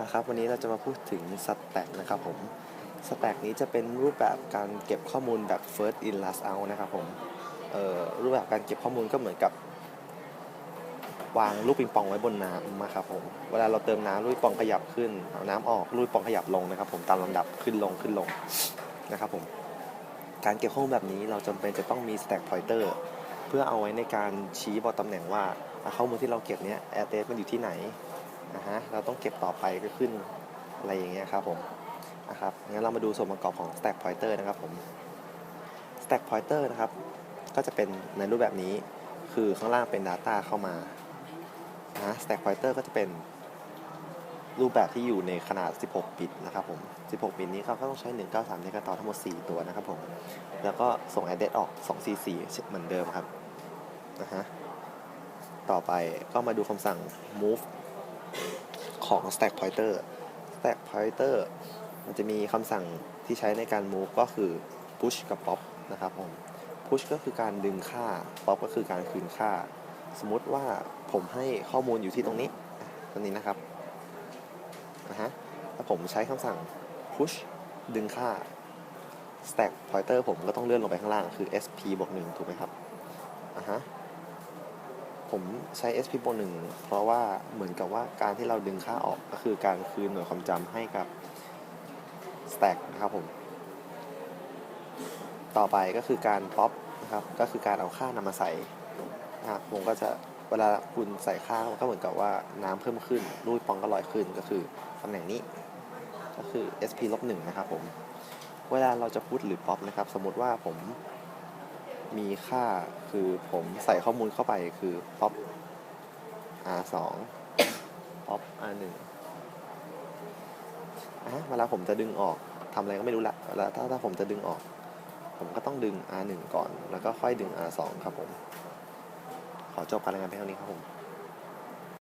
นะครับวันนี้เราจะมาพูดถึงสแต็กนะครับผมสแต็กนี้จะเป็นรูปแบบการเก็บข้อมูลแบบ first in last out นะครับผมรูปแบบการเก็บข้อมูลก็เหมือนกับ วางลูกปิงปองไว้บนน้ำนะครับผมเวลาเราเติมน้ำลูกปิงปองขยับขึ้นเอาน้ำออกลูกปิงปองขยับลงนะครับผมตามลำดับขึ้นลงขึ้นลงนะครับผมการเก็บข้อมูลแบบนี้เราจำเป็นจะต้องมี stack pointer เพื่อเอาไว้ในการชี้บอกตำแหน่งว่าข้อมูลที่เราเก็บเนี้ย address มันอยู่ที่ไหน นะฮะเราต้องเก็บต่อไปก็ขึ้นอะไรอย่างเงี้ยครับผมนะครับงั้นเรามาดูส่วนประกอบของ stack pointer นะครับผม stack pointer นะครับ ก็จะเป็นในรูปแบบนี้คือข้างล่างเป็น data เข้ามานะ stack pointer ก็จะเป็นรูปแบบที่อยู่ในขนาด 16 บิตนะครับผม 16 บิตนี้เขาก็ต้องใช้ 193ในการต่อทั้งหมด 4 ตัวนะครับผม แล้วก็ส่ง address ออก 244 เหมือนเดิมครับนะฮะ ต่อไปก็มาดูคำสั่ง move ของ stack pointer stack pointer มันจะมีคำสั่งที่ใช้ในการ move ก็คือ push กับ pop นะครับผม push ก็คือการดึงค่า pop ก็คือการคืนค่า สมมติว่าผมให้ข้อมูลอยู่ที่ตรงนี้ตรงนี้นะครับนะฮะถ้าผมใช้คำสั่ง push ดึงค่า stack pointer ผมก็ต้องเลื่อนลงไปข้างล่างคือ sp บวก1ถูกไหมครับอะฮะ ผมใช้ SP บวกหนึ่งเพราะว่าเหมือนกับว่าการที่เราดึงค่าออกก็คือการคืนหน่วยความจำให้กับ stack นะครับผม ต่อไปก็คือการ pop นะครับ ก็คือการเอาค่านำมาใส่นะครับผมก็จะเวลาคุณใส่ค่าก็เหมือนกับว่าน้ำเพิ่มขึ้นรูปปองก็ลอยขึ้นก็คือตำแหน่งนี้ ก็คือ SP ลบหนึ่งนะครับผม เวลาเราจะพูดหรือ pop นะครับ สมมติว่าผม มีค่าคือผมใส่ข้อมูลเข้าไปคือ pop r 2 pop r 1อะเวลาผมจะดึงออกทำอะไรก็ไม่รู้ละแล้วถ้าถ้าผมจะดึงออก ผมก็ต้องดึง r 1ก่อน แล้วก็ค่อยดึง r 2ครับผม ขอจบการรายงานเพียงเท่านี้ครับผม